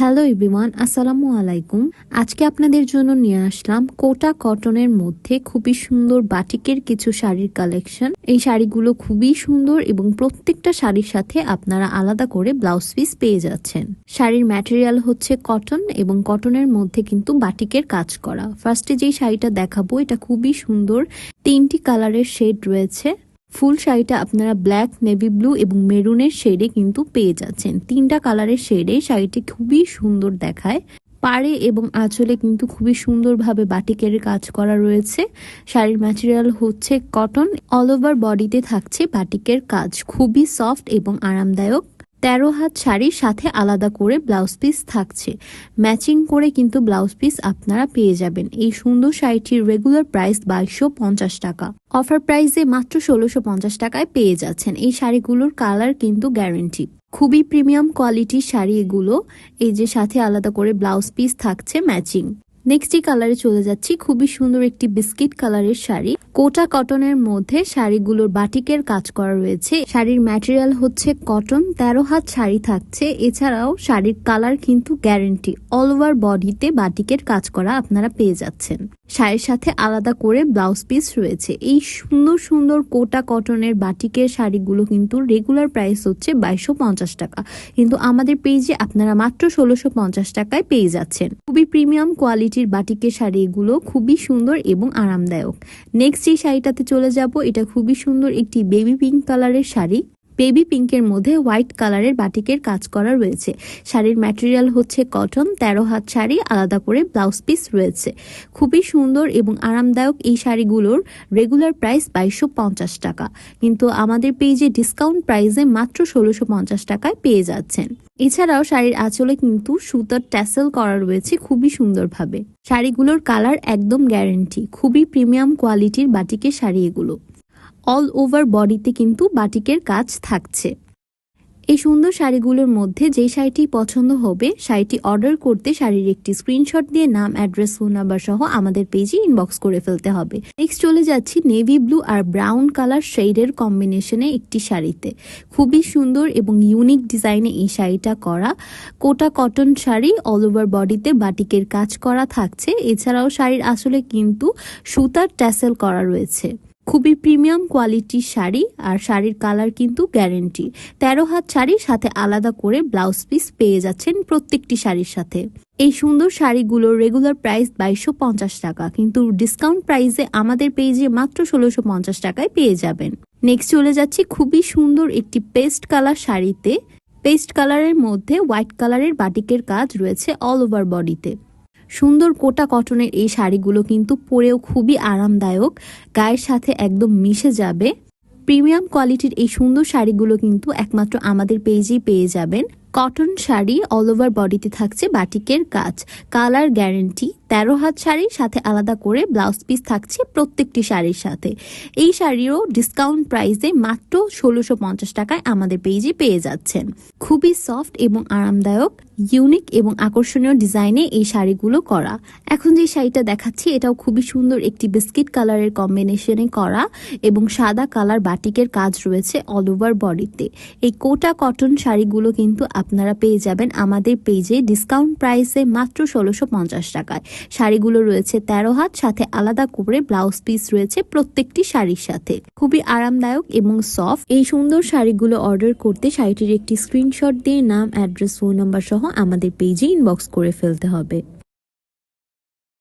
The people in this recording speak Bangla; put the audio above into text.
হ্যালো এভরিওয়ান, আসসালামু আলাইকুম। আজকে আপনাদের জন্য নিয়ে আসলাম কোটা কটনের মধ্যে খুবই সুন্দর বাটিকের কিছু শাড়ির কালেকশন। এই শাড়িগুলো খুবই সুন্দর এবং প্রত্যেকটা শাড়ির সাথে আপনারা আলাদা করে ব্লাউজ পিস পেয়ে যাচ্ছেন। শাড়ির ম্যাটেরিয়াল হচ্ছে কটন এবং কটনের মধ্যে কিন্তু বাটিকের কাজ করা। ফার্স্টে যেই শাড়িটা দেখাবো, এটা খুবই সুন্দর। তিনটি কালারের শেড রয়েছে। ফুল শাড়িটা আপনারা ব্ল্যাক নেভি ব্লু এবং মেরুনের শেডে কিন্তু পেয়ে যাচ্ছেন। তিনটা কালারের শেডে শাড়িটি খুবই সুন্দর দেখায়। পাড়ে এবং আঁচলে কিন্তু খুবই সুন্দরভাবে বাটিকের কাজ করা রয়েছে। শাড়ির ম্যাটেরিয়াল হচ্ছে কটন অল ওভার বডিতে থাকছে বাটিকের কাজ। খুবই সফট এবং আরামদায়ক। তেরো হাত শাড়ির সাথে আলাদা করে ব্লাউজ পিস থাকছে। ম্যাচিং করে কিন্তু ব্লাউজ পিস আপনারা পেয়ে যাবেন। এই সুন্দর শাড়িটির রেগুলার প্রাইস বাইশশো পঞ্চাশ টাকা। অফার প্রাইসে মাত্র ষোলোশো পঞ্চাশ টাকায় পেয়ে যাচ্ছেন। এই শাড়িগুলোর কালার কিন্তু গ্যারেন্টি। খুবই প্রিমিয়াম কোয়ালিটির শাড়ি এগুলো। এই যে সাথে আলাদা করে ব্লাউজ পিস থাকছে ম্যাচিং। নেক্সট এই কালারে চলে যাচ্ছি। খুবই সুন্দর একটি বিস্কিট কালারের শাড়ি। কোটা কটনের মধ্যে শাড়িগুলোর বাটিকের কাজ করা রয়েছে। শাড়ির ম্যাটেরিয়াল হচ্ছে কটন তেরো হাত শাড়ি থাকছে। এছাড়াও শাড়ির কালার কিন্তু গ্যারেন্টি অল ওভার বডিতে বাটিকের কাজ করা আপনারা পেয়ে যাচ্ছেন। শাড়ির সাথে আলাদা করে ব্লাউজ পিস রয়েছে। এই সুন্দর সুন্দর কোটা কটনের বাটিকের শাড়িগুলো কিন্তু রেগুলার প্রাইস হচ্ছে বাইশশো পঞ্চাশ টাকা। কিন্তু আমাদের পেজে আপনারা মাত্র ষোলোশো পঞ্চাশ টাকায় পেয়ে যাচ্ছেন। খুবই প্রিমিয়াম কোয়ালিটির বাটিকের শাড়ি এগুলো খুবই সুন্দর এবং আরামদায়ক। নেক্সট এই শাড়িটাতে চলে যাব। এটা খুবই সুন্দর একটি বেবি পিঙ্ক কালারের শাড়ি। বেবি পিঙ্কের মধ্যে হোয়াইট কালারের বাটিকের কাজ করা রয়েছে। শাড়ির ম্যাটেরিয়াল হচ্ছে কটন, তেরো হাত শাড়ি, আলাদা করে ব্লাউজ পিস রয়েছে। খুবই সুন্দর এবং আরামদায়ক এই শাড়িগুলোর রেগুলার প্রাইস বাইশশো পঞ্চাশ টাকা। কিন্তু আমাদের পেজে ডিসকাউন্ট প্রাইসে মাত্র ষোলোশো পঞ্চাশ টাকায় পেয়ে যাচ্ছেন। এছাড়াও শাড়ির আঁচলে কিন্তু সুতার ট্যাসেল করা রয়েছে খুবই সুন্দরভাবে। শাড়িগুলোর কালার একদম গ্যারেন্টি, খুবই প্রিমিয়াম কোয়ালিটির বাটিকের শাড়ি এগুলো। অল ওভার বডিতে কিন্তু বাটিকের কাজ থাকছে। এই সুন্দর শাড়িগুলোর মধ্যে যে শাড়িটি পছন্দ হবে, শাড়িটি অর্ডার করতে শাড়ির একটি স্ক্রিনশট দিয়ে নাম অ্যাড্রেস ফোন নাম্বার সহ আমাদের পেজে ইনবক্স করে ফেলতে হবে। নেক্সট চলে যাচ্ছি নেভি ব্লু আর ব্রাউন কালার শেডের কম্বিনেশনে একটি শাড়িতে। খুবই সুন্দর এবং ইউনিক ডিজাইনে এই শাড়িটা করা। Kota cotton sari all over বডিতে বাটিকের কাজ করা থাকছে। এছাড়াও শাড়ির আসলে কিন্তু সুতার ট্যাসেল করা রয়েছে। খুবই প্রিমিয়াম কোয়ালিটির শাড়ি আর শাড়ির কালার কিন্তু গ্যারেন্টি। তেরো হাত শাড়ির সাথে আলাদা করে ব্লাউজ পিস পেয়ে যাচ্ছেন প্রত্যেকটি শাড়ির সাথে। এই সুন্দর শাড়িগুলোর রেগুলার প্রাইস বাইশশো পঞ্চাশ টাকা, কিন্তু ডিসকাউন্ট প্রাইসে আমাদের পেজে মাত্র ষোলোশো পঞ্চাশ টাকায় পেয়ে যাবেন। নেক্সট চলে যাচ্ছি খুবই সুন্দর একটি পেস্ট কালার শাড়িতে। পেস্ট কালারের মধ্যে হোয়াইট কালারের বাটিকের কাজ রয়েছে অল ওভার বডিতে। সুন্দর কোটা কটনের এই শাড়িগুলো কিন্তু পরেও খুবই আরামদায়ক। গায়ের সাথে একদম মিশে যাবে। প্রিমিয়াম কোয়ালিটির এই সুন্দর শাড়িগুলো কিন্তু একমাত্র আমাদের পেজেই পেয়ে যাবেন। কটন শাড়ি অল ওভার বডিতে থাকছে বাটিকের কাজ। কালার গ্যারেন্টি তেরো হাত শাড়ির সাথে আলাদা করে ব্লাউজ পিস থাকছে প্রত্যেকটি শাড়ির সাথে। এই শাড়িও ডিসকাউন্ট প্রাইসে মাত্র ষোলোশো পঞ্চাশ টাকায় আমাদের পেজে পেয়ে যাচ্ছেন। খুবই সফট এবং আরামদায়ক ইউনিক এবং আকর্ষণীয় ডিজাইনে এই শাড়িগুলো করা। এখন যে শাড়িটা দেখাচ্ছি, এটাও খুবই সুন্দর একটি বিস্কিট কালারের কম্বিনেশনে করা এবং সাদা কালার বাটিকের কাজ রয়েছে অল ওভার বডিতে এই কোটা কটন শাড়িগুলো কিন্তু আপনারা পেয়ে যাবেন আমাদের পেজে ডিসকাউন্ট প্রাইসে মাত্র ষোলোশো পঞ্চাশ টাকায়। শাড়িগুলো রয়েছে তেরো হাত, সাথে আলাদা করে ব্লাউজ পিস রয়েছে প্রত্যেকটি শাড়ির সাথে। খুবই আরামদায়ক এবং সফট এই সুন্দর শাড়িগুলো অর্ডার করতে শাড়িটির একটি স্ক্রিনশট দিয়ে নাম অ্যাড্রেস ফোন নাম্বার সহ আমাদের পেজে ইনবক্স করে ফেলতে হবে।